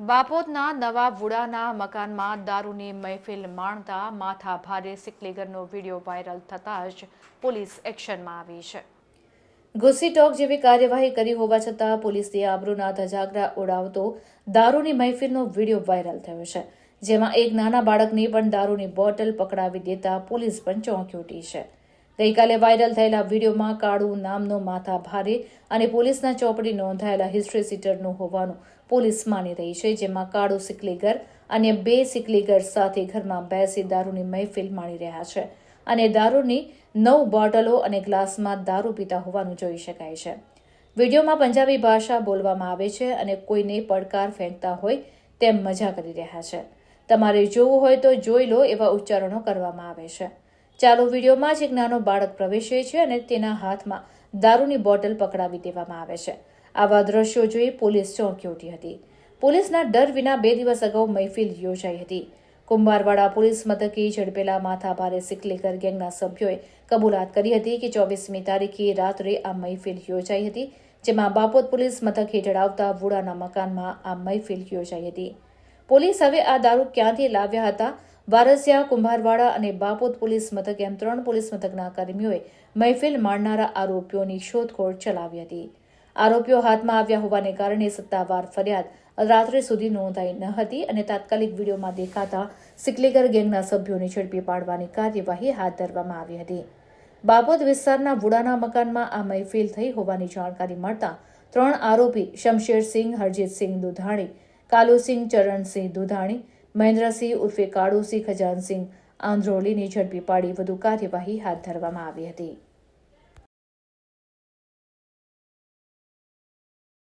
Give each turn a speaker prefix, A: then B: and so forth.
A: બાપોદના નવા વુડાના મકાનમાં દારૂની મહેફિલ માણતા માથા ભારે સિકલીગરનો વીડિયો વાયરલ થતાં જ પોલીસ એક્શનમાં આવી છે. ગુસ્સી ટોક જેવી કાર્યવાહી કરી હોવા છતાં પોલીસે આબરૂના ધજાગરા ઉડાવતો દારૂની મહેફિલનો વીડિયો વાયરલ થયો છે, જેમાં એક નાના બાળકની પણ દારૂની બોટલ પકડાવી દેતા પોલીસ પણ ચોંકી ઉઠી છે. ગઈકાલે વાયરલ થયેલા વિડીયોમાં કાળુ નામનો માથા ભારે અને પોલીસના ચોપડી નોંધાયેલા હિસ્ટ્રી સીટરનું હોવાનું પોલીસ માની રહી છે, જેમાં કાળુ સિકલીગર અને બે સિકલીગર સાથે ઘરમાં બેસી દારૂની મહેફિલ માણી રહ્યા છે અને દારૂની નવ બોટલો અને ગ્લાસમાં દારૂ પીતા હોવાનું જોઈ શકાય છે. વિડીયોમાં પંજાબી ભાષા બોલવામાં આવે છે અને કોઈને પડકાર ફેંકતા હોય તેમ મજા કરી રહ્યા છે. તમારે જોવું હોય તો જોઈ લો એવા ઉચ્ચારણો કરવામાં આવે છે. ચાલુ વિડીયોમાં જ એક નાનો બાળક પ્રવેશે છે અને તેના હાથમાં દારૂની બોટલ પકડાવી દેવામાં આવે છે. આવા દ્રશ્યો જોઈ પોલીસ ચોંકી ઉઠી હતી. પોલીસના ડર વિના બે દિવસ અગાઉ મહેફિલ યોજાઈ હતી. કુંભારવાડા પોલીસ મથકે ઝડપેલા માથાભારે સિકલેકર ગેંગના સભ્યોએ કબૂલાત કરી હતી કે ચોવીસમી તારીખે રાત્રે આ મહેફિલ યોજાઈ હતી, જેમાં બાપોદ પોલીસ મથક હેઠળ આવતા વુડાના મકાનમાં આ મહેફિલ યોજાઈ હતી. પોલીસ હવે આ દારૂ ક્યાંથી લાવ્યા હતા વારસિયા, કુંભારવાડા અને બાપોદ પોલીસ મથક એમ ત્રણ પોલીસ મથકના કર્મીઓએ મહેફિલ માણનારા આરોપીઓની શોધખોળ ચલાવી હતી. આરોપીઓ હાથમાં આવ્યા હોવાને કારણે સત્તાવાર ફરિયાદ રાત્રે સુધી નોંધાઈ ન હતી અને તાત્કાલિક વિડીયોમાં દેખાતા સિકલીગર ગેંગના સભ્યોને ઝડપી પાડવાની કાર્યવાહી હાથ ધરવામાં આવી હતી. બાપોદ વિસ્તારના વુડાના મકાનમાં આ મહેફિલ થઈ હોવાની જાણકારી મળતા ત્રણ આરોપી શમશેરસિંહ, હરજીતસિંહ દુધાણી, કાલુસિંહ ચરણસિંહ દુધાણી મહેન્દ્રસિંહ ઉર્ફે કાળુસિંહ ખજાનસિંહ આંધ્રોલીને ઝડપી પાડી વધુ કાર્યવાહી હાથ ધરવામાં આવી હતી.